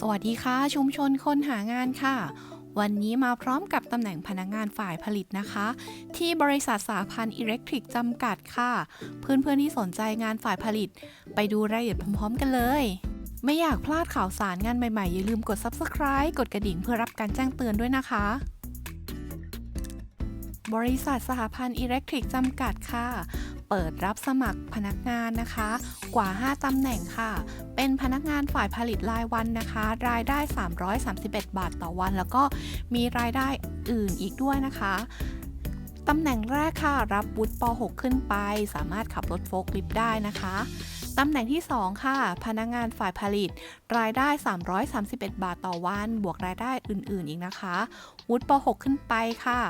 สวัสดีค่ะ ชุมชนคนหางานค่ะ วันนี้มาพร้อมกับตำแหน่งพนักงานฝ่ายผลิตนะคะ ที่บริษัทสาพันธ์อิเล็กทริกจำกัดค่ะ เพื่อนๆที่สนใจงานฝ่ายผลิต ไปดูรายละเอียดพร้อมๆกันเลย ไม่อยากพลาดข่าวสารงานใหม่ๆ อย่าลืมกด subscribe กดกระดิ่งเพื่อรับการแจ้งเตือนด้วยนะคะ บริษัทสหพันธ์อิเล็กทริกจำกัดค่ะ เปิดรับสมัครพนักงานนะคะ กว่า 5ตำแหน่งค่ะ เป็นพนักงานฝ่ายผลิตรายวันนะคะ รายได้ 331 บาทต่อวัน แล้วก็มีรายได้อื่นอีกด้วยนะคะตำแหน่งแรกค่ะ รับวุฒิป .6 ขึ้นไป สามารถขับรถโฟล์คลิฟต์ได้นะคะตำแหน่งที่ 2 ค่ะ พนักงานฝ่ายผลิต รายได้ 331 บาทต่อวัน บวกรายได้อื่น ๆ อีกนะคะ วุฒิป .6 ขึ้นไปค่ะ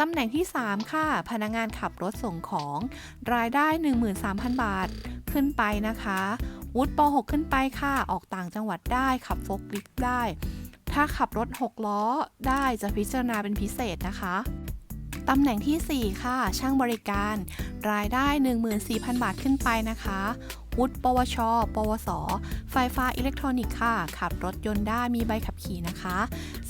ตำแหน่งที่ 3 ค่ะ พนักงานขับรถส่งของ รายได้ 13,000 บาทขึ้นไปนะคะ วุฒิป .6 ขึ้นไปค่ะ ออกต่างจังหวัดได้ ขับโฟล์คลิฟต์ได้ ถ้าขับรถ 6 ล้อได้จะพิจารณาเป็นพิเศษนะคะ ตำแหน่งทีสี่4 ค่ะ ช่างบริการ รายได้ 14,000 บาทขึ้นไปนะคะ วุฒิ ปวช ปวส ไฟฟ้าอิเล็กทรอนิกส์ค่ะ ขับรถยนต์ได้มีใบขับขี่นะคะ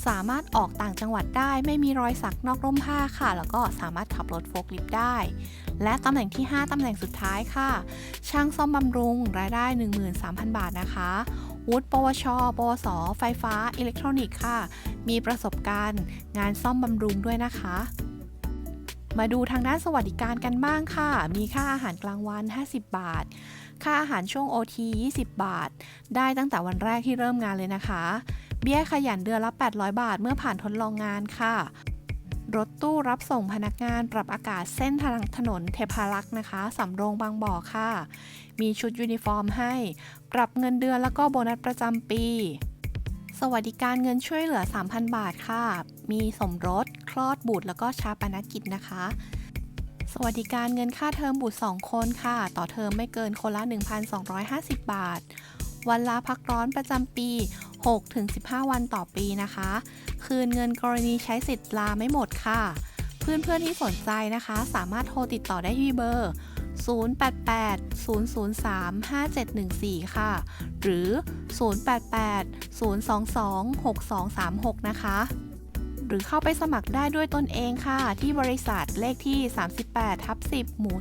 สามารถออกต่างจังหวัดได้ไม่มีรอยสักนอกร่มผ้าค่ะ แล้วก็สามารถขับรถโฟล์คลิฟต์ได้ และตำแหน่งที่ 5 ตำแหน่งสุดท้ายค่ะ ช่างซ่อมบำรุง รายได้ 13,000 บาทนะคะวุฒิปวช ปวส ไฟฟ้า อิเล็กทรอนิกส์ค่ะ มีประสบการณ์ งานซ่อมบำรุงด้วยนะคะ มาดูทางด้านสวัสดิการกันบ้างค่ะ มีค่าอาหารกลางวัน 50 บาท ค่าอาหารช่วง OT 20 บาท ได้ตั้งแต่วันแรกที่เริ่มงานเลยนะคะ เบี้ยขยันเดือนละ 800 บาท เมื่อผ่านทดลองงานค่ะ รถตู้รับส่งพนักงานปรับอากาศเส้นทางถนนเทพารักษ์นะคะ สำโรงบางบ่อค่ะ มีชุดยูนิฟอร์มให้ ปรับเงินเดือนแล้วก็โบนัสประจำปี สวัสดิการเงินช่วยเหลือ 3,000 บาทค่ะ มีสมรส คลอดบุตรแล้วก็ชาปนกิจนะคะ สวัสดิการเงินค่าเทอมบุตร 2 คนค่ะ ต่อเทอมไม่เกินคนละ 1,250 บาท วันลาพักร้อนประจำปี 6-15 วันต่อปีนะคะ คืนเงินกรณีใช้สิทธิ์ลาไม่หมดค่ะ เพื่อนๆที่สนใจนะคะ สามารถโทรติดต่อได้ที่เบอร์ 088-003-5714 ค่ะ หรือ 088-022-6236 นะคะ หรือเข้าไปสมัครได้ด้วยตนเองค่ะ ที่บริษัทเลขที่ 38ทับ10 หมู่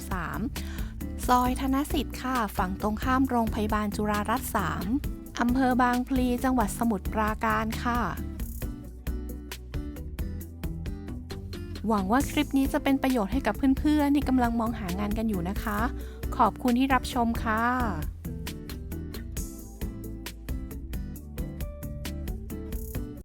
3 ซอยธนสิทธิ์ค่ะ ฝั่งตรงข้ามโรงพยาบาลจุฬารัตน์3อำเภอบางพลีจังหวัดสมุทรปราการค่ะหวังว่าคลิปนี้จะเป็นประโยชน์ให้กับเพื่อนๆที่กำลังมองหางานกันอยู่นะคะ ขอบคุณที่รับชมค่ะ